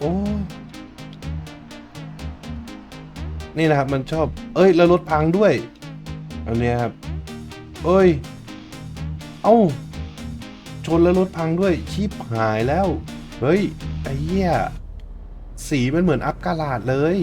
โอ้นี่นะครับมันชอบ เอ้ยแล้วรถพังด้วย อันเนี้ยครับ เอ้ย เอ้า ชนแล้วรถพังด้วย ชีพหายแล้ว เฮ้ย ไอ้เหี้ย สีมันเหมือนอัพกาลาดเลย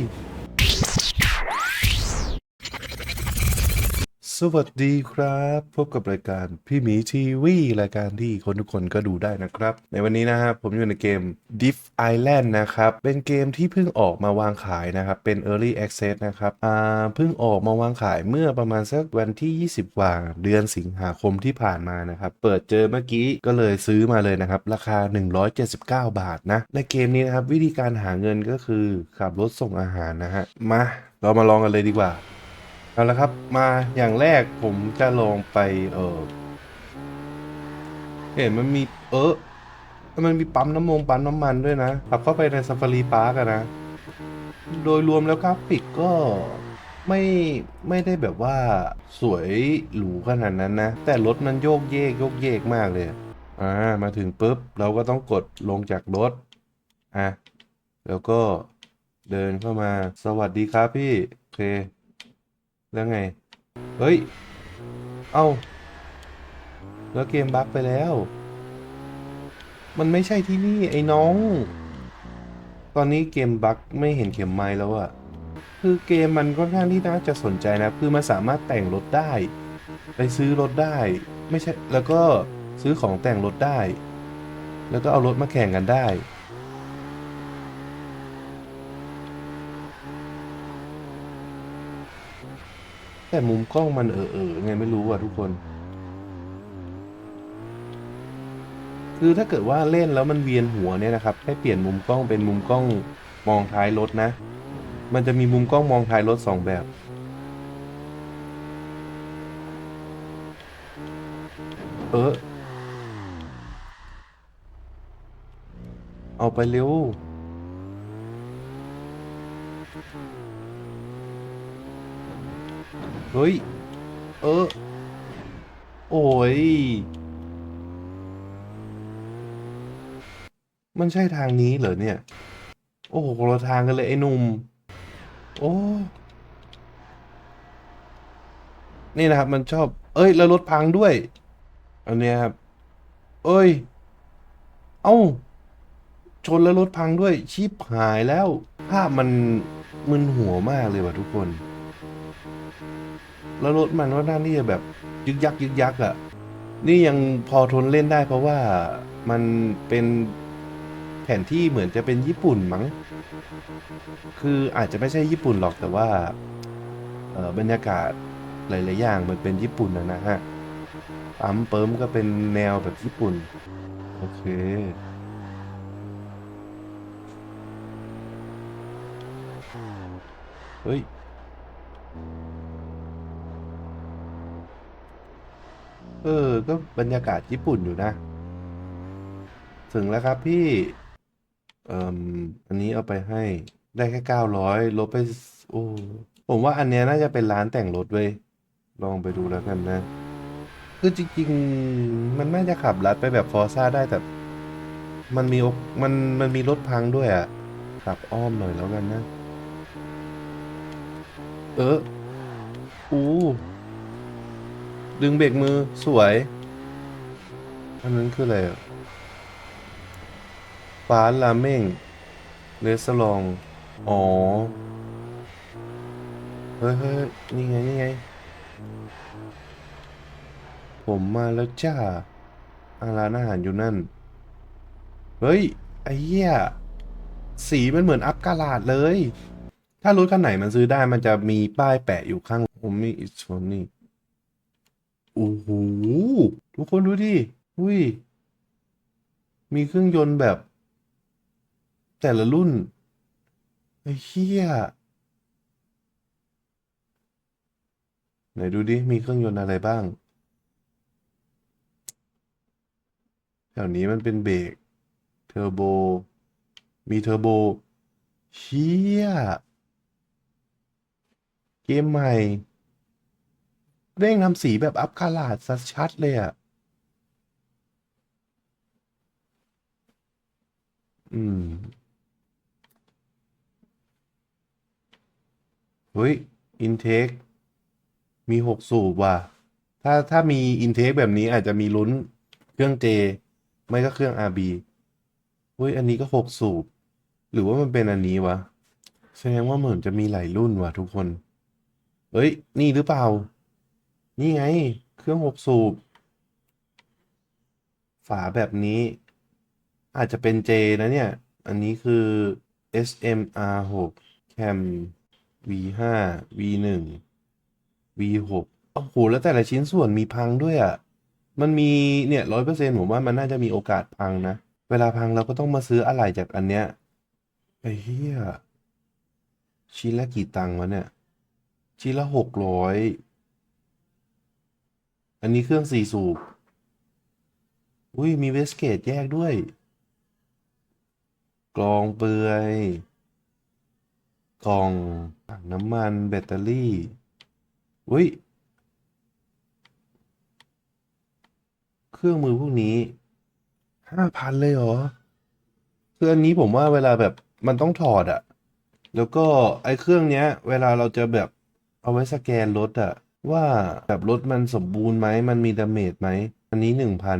สวัสดีครับ พบกับรายการพี่หมีทีวีรายการที่คนทุกคนก็ดูได้นะครับ ในวันนี้นะครับผมอยู่ในเกม Diff Island นะครับ เป็นเกมที่เพิ่งออกมาวางขายนะครับ เป็น Early Access นะครับอ่าเพิ่งออกมาวางขายเมื่อประมาณสักวันที่ 20กว่าเดือนสิงหาคมที่ผ่านมานะครับ เปิดเจอเมื่อกี้ก็เลยซื้อมาเลยนะครับ ราคา 179 บาทนะในเกมนี้นะครับวิธีการหาเงินก็คือขับรถส่งอาหารนะฮะมาเรามาลองกันเลยดีกว่า เอาละครับมาอย่างแรกผมจะลองไปเออเห็นมันมีเออมันมีปั๊มน้ำมงปั๊มน้ำมันด้วยนะขับเข้าไปในซ a ฟารีพาร์กนะ โดยรวมแล้วกราฟิกก็ไม่ไม่ได้แบบว่าสวยหรูขนาดนั้นนะ แต่รถมันโยกเยกโยกเยกมากเลยอ่ามาถึงปุ๊บ เราก็ต้องกดลงจากรถอะแล้วก็เดินเข้ามาสวัสดีครับพี่ โอเค แล้วไง เฮ้ย เอ้า แล้วเกมบั๊กไปแล้ว มันไม่ใช่ที่นี่ไอ้น้อง ตอนนี้เกมบั๊กไม่เห็นเข็มไม้แล้วอะคือเกมมันค่อนข้างที่น่าจะสนใจนะ คือมันสามารถแต่งรถได้ ไปซื้อรถได้ ไม่ใช่ แล้วก็ซื้อของแต่งรถได้ แล้วก็เอารถมาแข่งกันได้ แต่มุมกล้องมันเออเออไงไม่รู้อะทุกคน คือถ้าเกิดว่าเล่นแล้วมันเวียนหัวเนี่ยนะครับ ให้เปลี่ยนมุมกล้องเป็นมุมกล้องมองท้ายรถนะ มันจะมีมุมกล้องมองท้ายรถสองแบบ เออ เอาไปเร็ว เฮ้ย เออ โอ้ย มันใช่ทางนี้เหรอเนี่ย โอ้โหคนละทางกันเลยไอ้หนุ่ม โอ้ นี่นะครับมันชอบ เอ้ย แล้วรถพังด้วย อันเนี้ยครับ เอ้ย เอ้า ชนแล้วรถพังด้วยชิบหายแล้ว ภาพมันมึนหัวมากเลยว่ะทุกคน แล้วรถมันก็น่าที่จะแบบยึกยักยึกยักอะ่ะ นี่ยังพอทนเล่นได้เพราะว่ามันเป็นแผนที่เหมือนจะเป็นญี่ปุ่นมั้ง คืออาจจะไม่ใช่ญี่ปุ่นหรอกแต่ว่าเอ่อบรรยากาศหลาย ๆ อย่างมันเป็นญี่ปุ่นนะนะฮะปั๊มเปิมก็เป็นแนวแบบญี่ปุ่น โอเค เฮ้ย ออ ก็บรรยากาศญี่ปุ่นอยู่นะ ถึงแล้วครับพี่เอ่มอันนี้เอาไปให้ได้แค่เก้าร้อยลบไปโอ้ผมว่าอันเนี้ยน่าจะเป็นร้านแต่งรถเว้ยลองไปดูแล้วกันนะ คือจริงๆ มันน่าจะขับลัดไปแบบฟอร์ซ่าได้แต่ มันมีอกมันมันมีรถพังด้วยอะ่ะ ขับอ้อมหน่อยแล้วกันนะ เอออู้ ดึงเบรกมือสวย อันนั้นคืออะไรฟ้าราเม่งเรสลอง อ๋อ เฮ้ยเฮ้ยนี่ไง นี่ไง ผมมาแล้วจ้าอาร้านอาหารอยู่นั่น เฮ้ย ไอ้เหี้ย สีมันเหมือนอัพกาลาดเลย ถ้ารถคันไหนมันซื้อได้มันจะมีป้ายแปะอยู่ข้าง ผมมีอิชนนี่ โอ้โหทุกคนดูดิอุ้ย มีเครื่องยนต์แบบ แต่ละรุ่น ไอ้เหี้ยไหนดูดิ มีเครื่องยนต์อะไรบ้าง แถวนี้มันเป็นเบรกเทอร์โบ มีเทอร์โบเชี่ยเกมใหม่ เร่งทำสีแบบอัพคาราดชัดเลยอะ อืม เฮ้ย อินเทค มีหกสูบว่ะ ถ้าถ้ามีอินเทคแบบนี้อาจจะมีลุ้นเครื่องเจ ไม่ก็เครื่อง RB เฮ้ย อันนี้ก็หกสูบ หรือว่ามันเป็นอันนี้วะ แสดงว่าเหมือนจะมีหลายรุ่นว่ะทุกคน เฮ้ย นี่หรือเปล่า นี่ไง เครื่องหกสูบ ฝาแบบนี้ อาจจะเป็น J นะเนี่ย อันนี้คือ SMR 6 Cam V5 V1 V6 โอ้โห แล้วแต่ละชิ้นส่วนมีพังด้วยอะ มันมีเนี่ยร้อยเปอร์เซ็นต์ผมว่ามันน่าจะมีโอกาสพังนะ เวลาพังเราก็ต้องมาซื้ออะไหล่จากอันเนี้ยไอ้เหี้ยชิ้นละกี่ตังค์วะเนี่ย ชิ้นละหกร้อย อันนี้เครื่องสี่สูบ อุ้ยมีเวสเกตแยกด้วยกรองเปลือย กล่องถังน้ำมันแบตเตอรี่ อุ้ย เครื่องมือพวกนี้ห้าพันเลยเหรอ คืออันนี้ผมว่าเวลาแบบมันต้องถอดอะแล้วก็ไอ้เครื่องเนี้ย เวลาเราจะแบบเอาไว้สแกนรถอะ ว่าแบบรถมันสมบูรณ์ไหมมันมีดาเมจไหม อันนี้หนึ่งพัน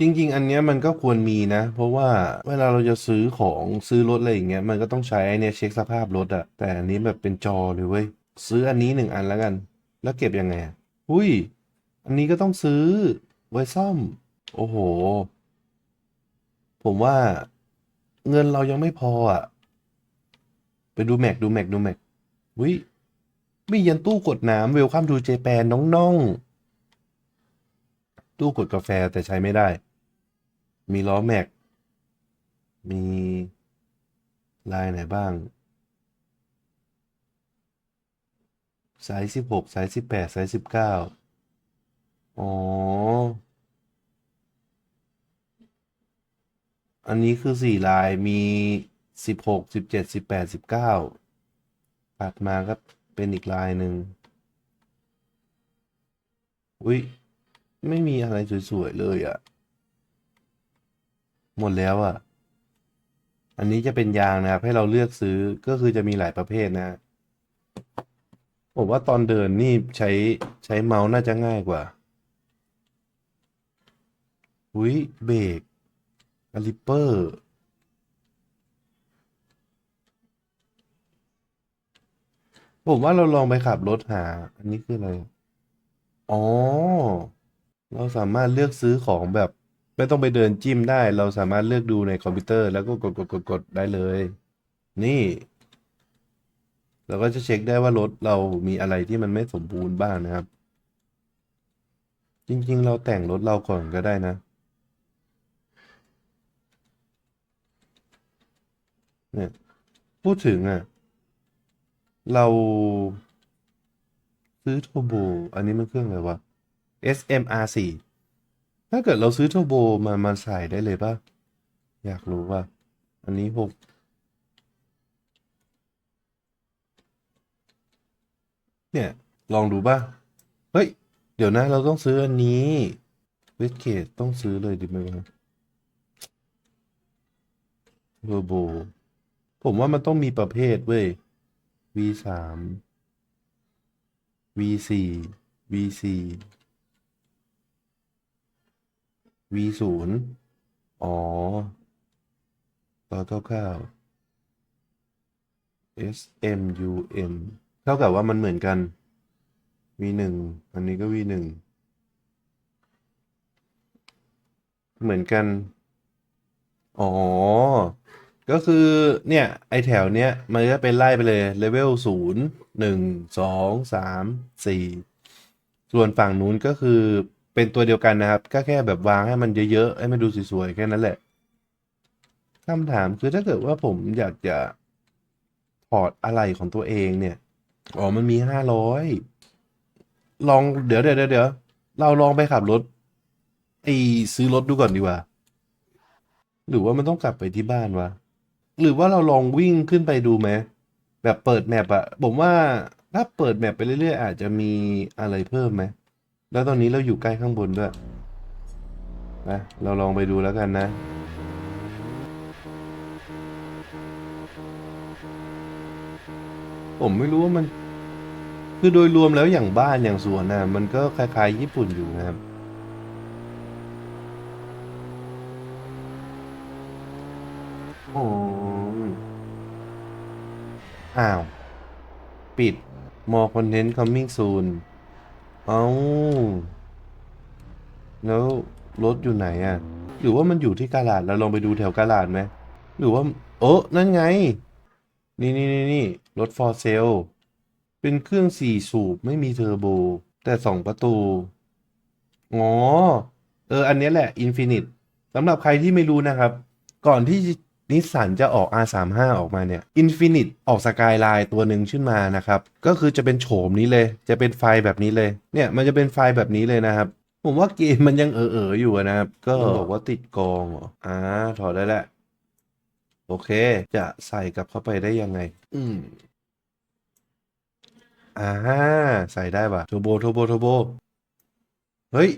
จริง ๆ อันเนี้ยมันก็ควรมีนะ เพราะว่าเวลาเราจะซื้อของซื้อรถอะไรอย่างเงี้ยมันก็ต้องใช้ไอเนี่ยเช็คสภาพรถอะแต่อันนี้แบบเป็นจอเลยเว้ยซื้ออันนี้หนึ่งอันแล้วกัน แล้วเก็บยังไงอุ้ย อันนี้ก็ต้องซื้อไว้ซ่อม โอ้โห ผมว่าเงินเรายังไม่พออะไปดูแม็กดูแม็กดูแม็กวิ มียันตู้กดน้ำเวลคัมทูเจแปนน้องๆตู้กดกาแฟแต่ใช้ไม่ได้ มีล้อแม็ก มีลายไหนบ้างไซส์สิบหกไซส์สิบแปดไซส์สิบเก้าอ๋อ อันนี้คือสี่ลายมีสิบหกสิบเจ็ดสิบแปดสิบเก้าตัดมาก็ เป็นอีกลายหนึ่งอุ้ยไม่มีอะไรสวย ๆ เลยอะ่ะ หมดแล้วอะ่ะ อันนี้จะเป็นยางนะครับ ให้เราเลือกซื้อก็คือจะมีหลายประเภทนะ ผมว่าตอนเดินนี่ใช้ใช้เมาส์น่าจะง่ายกว่า อุ้ยเบรกคาลิปเปอร์ ผมว่าเราลองไปขับรถหา อันนี้คืออะไร อ๋อ เราสามารถเลือกซื้อของแบบ ไม่ต้องไปเดินจิ้มได้ เราสามารถเลือกดูในคอมพิวเตอร์แล้วก็กดกดกดกดได้เลย นี่ เราก็จะเช็คได้ว่ารถเรามีอะไรที่มันไม่สมบูรณ์บ้างนะครับ จริง ๆ เราแต่งรถเราก่อนก็ได้นะเนี่ยพูดถึงอะ เราซื้อโทโบอันนี้มันเครื่องอะไรวะ SMR 4 ถ้าเกิดเราซื้อโทโบมามาใส่ได้เลยป่ะ อยากรู้ว่าอันนี้หกเนี่ย ลองดูป่ะ เฮ้ย เดี๋ยวนะเราต้องซื้ออันนี้เวสเกตต้องซื้อเลยดีไหมวะเทอร์โบ ผมว่ามันต้องมีประเภทเว้ย V สาม V สี่ V สี่ V ศูนย์อ๋อต่อเท่าเก้า S M U M เท่ากับว่ามันเหมือนกัน V หนึ่งอันนี้ก็ V หนึ่งเหมือนกัน อ๋อ ก็คือเนี่ย ไอแถวเนี้ย มันก็เป็นไล่ไปเลยเลเวลศูนย์หนึ่งสองสามสี่ส่วนฝั่งนู้นก็คือเป็นตัวเดียวกันนะครับ ก็แค่แบบวางให้มันเยอะๆให้มันดูสวยๆแค่นั้นแหละคำถามคือถ้าเกิดว่าผมอยากจะถอดอะไรของตัวเองเนี่ย อ๋อมันมีห้าร้อยลองเดี๋ยวเดี๋ยวเดี๋ยวเดี๋ยวเราลองไปขับรถไอซื้อรถดูก่อนดีกว่า หรือว่ามันต้องกลับไปที่บ้านวะ หรือว่าเราลองวิ่งขึ้นไปดูไหมแบบเปิดแมปอะผมว่าถ้าเปิดแมปไปเรื่อยๆ อาจจะมีอะไรเพิ่มไหมแล้วตอนนี้เราอยู่ใกล้ข้างบนด้วยนะเราลองไปดูแล้วกันนะ ผมไม่รู้ว่ามัน คือโดยรวมแล้วอย่างบ้านอย่างสวนนะมันก็คล้ายๆญี่ปุ่นอยู่นะครับ อ้าว ปิด more content coming soon เอ้า แล้วรถอยู่ไหนอะหรือว่ามันอยู่ที่กาลาดเราลองไปดูแถวกาลาดไหม หรือว่า โอ้นั่นไง นี่นี่นี่นี่รถ for sale เป็นเครื่องสี่สูบไม่มีเทอร์โบ แต่สองประตู อ๋อ เออ อันนี้แหละ Infinite สำหรับใครที่ไม่รู้นะครับ ก่อนที่ นิสสันจะออก R35 ออกมาเนี่ย Infinite ออกสกายไลน์ตัวหนึ่งขึ้นมานะครับ ก็คือจะเป็นโฉมนี้เลย จะเป็นไฟแบบนี้เลย เนี่ยมันจะเป็นไฟแบบนี้เลยนะครับ ผมว่าเกมมันยังเออๆอออยู่นะครับ ก็บอกว่าติดกองเหรออ่าถอดได้แล้วโอเค จะใส่กลับเข้าไปได้ยังไง อืมอ่าใส่ได้ป่ะโทโบโทโบโทโบเฮ้ย